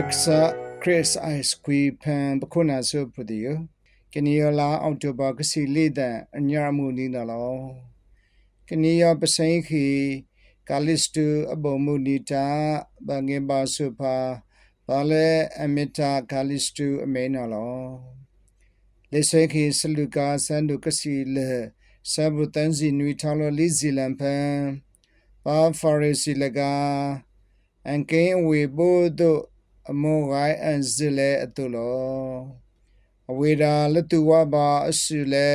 Exa Chris Ice Qui Pan Bakuna So Pudio Keniola October Kasi Lida Anyamu Nina Law Kenia Pasanki Kalistu Abomunita Bangeba Supa Bale Amita Kalistu Amena Law Leseki Saluka Sandu Kasi Le Sabu Tanzi Nui Talo Lizi Lampan Ba Farisi Laga အန်ကင်းဝေဘို့တို့ အမောဂိုင်းအန်ဇလေအတူလောအဝေဒါလတူဝဘာအဆူလေ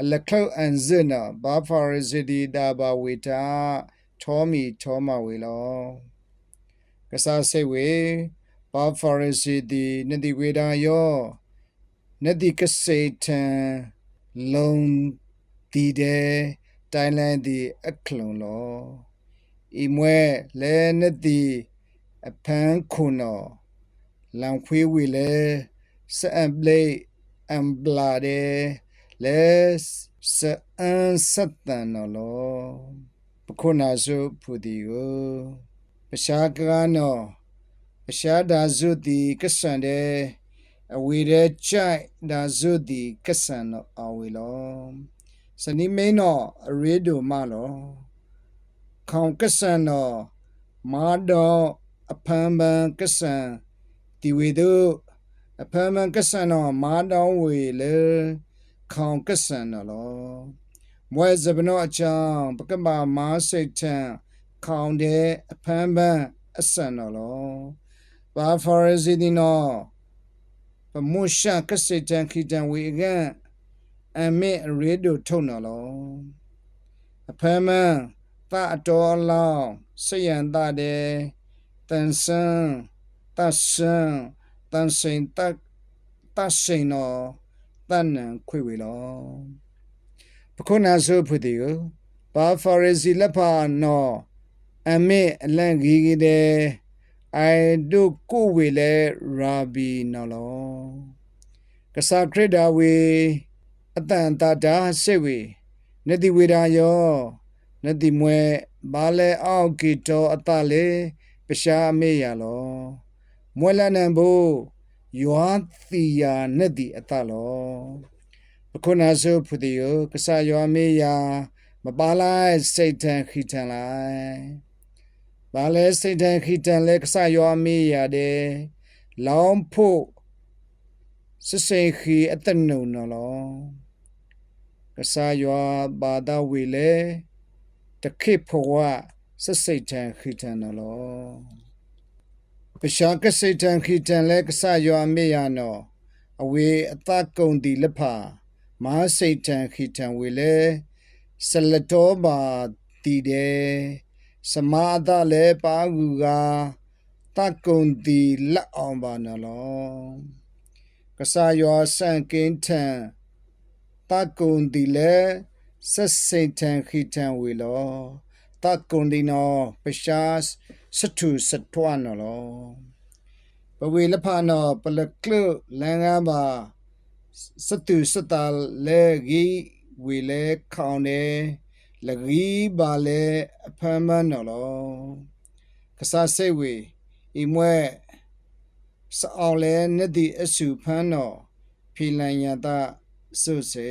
အလခေါအန်ဇနာဘာဖာရဇဒီဒါဘာဝေတာထောမီထောမဝေလောကစားစိတ်ဝေဘာဖာရဇဒီနဒီဝေဒါယောနဒီကစေတန်လုံဒီတဲ့တိုင်းလန်ဒီအခလုံလောဤမွဲလဲနတိအဖန်းခုနော လံခွေးဝီလဲစအံပလေအမ်ဘလာဒေလဲစအန်စတ်တန်နော်လောပခုနာစုဖူဒီကိုပရှာကကနောပရှာဒါဇုတိကဆန်တဲ့အဝေတဲ့ချိုက်ဒါဇုတိကဆန်နော်အဝေလောစနိမင်းနော်အရေဒိုမလောခေါင်ကဆန်တော်မာတော်အဖန်ပန်ကဆန် တီဝေတို့အဖန်ပန်ကဆန်တော်မာတော်ဝေလေခေါင်ကဆန်တော်လောမွဲဇပနောအချောင်းပကမာမာစိတ်ထံခေါင်တဲ့အဖန်ပန်အဆန်တော်လောဘာဖော်ရစီဒီနောပမုရှာကစိတ်ထံခိတံဝေကန်အမေရေဒိုထုံတော်လောအဖန်ပန်တအတော်လောင်းစယံတတဲ့တန်ဆန် တဆန်တန်စိန်တတစိန်နောတန်နံခွေဝေလောပခုနာဆုဖုတိကိုဘာဖာရစီလက်ဖာနောအမေအလန့်ကြီးကြီးတဲ့အိုင်ဒုကိုဝေလေရာဘီနော်လောကစားခရစ်ဒါဝေအတန်တာတာစေဝေနတိဝေဒာယောနတိမွဲဘာလဲအောက်ကီတောအတလေပရှာအမေရလော မွဲလနံဘိုယွာတီယာနတိအတလောပခုနာဆုဖုတိယကဆာယွာမေယာမပါလိုက်စိတ်တန်ခိတန်လိုက်ဘာလဲစိတ်တန်ခိတန်လဲကဆာယွာမေယာတဲ့လောင်းဖို့စစိန်ခီအတနုံနော်ကဆာယွာဘာဒဝေလေတခိဖောစစိတ်တန်ခိတန်နော် ပရှာကစိတ်တန်ခိတန်လဲကဆယောအမေယနောအဝေအသကုံဒီလဖမဟာစိတ်တန်ခိတန်ဝေလဲဆလတောဘာတီတဲ့စမာဒလဲပါကူကတကုံဒီလက်အောင်ပါနော်ကဆယောဆန်ကင်းထန်တကုံဒီလဲဆက်စိတ်ထန်ခိတန်ဝေလောတကွန်ဒီနောပရှာ စတုစထွားနော်လောပဝေလဖာနောပလကလလန်ငါပါစတုစတာလေဂီဝေလေခေါင်နေလဂီပါလေအဖမ်းမနော်လောကစားစိတ်ဝေဤမွဲစအောင်လဲနတိအစုဖမ်းနော်ဖီလန်ယတာဆုစေ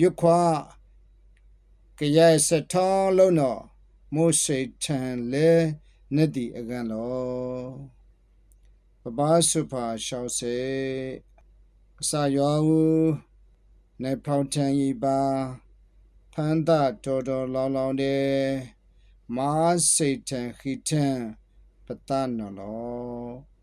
ယုခွာကရဲစထောင်းလုံးတော့ မိုးစိတ်ထန်လဲနတိအကန်လောပပစုဖာရှောက်စေအစာရွာဟုနေဖောက်ထန်ဤပါဖန္တာတော်တော်လောင်လောင်တဲ့မာစိတ်ထန်ခိထန်ပတနော်လော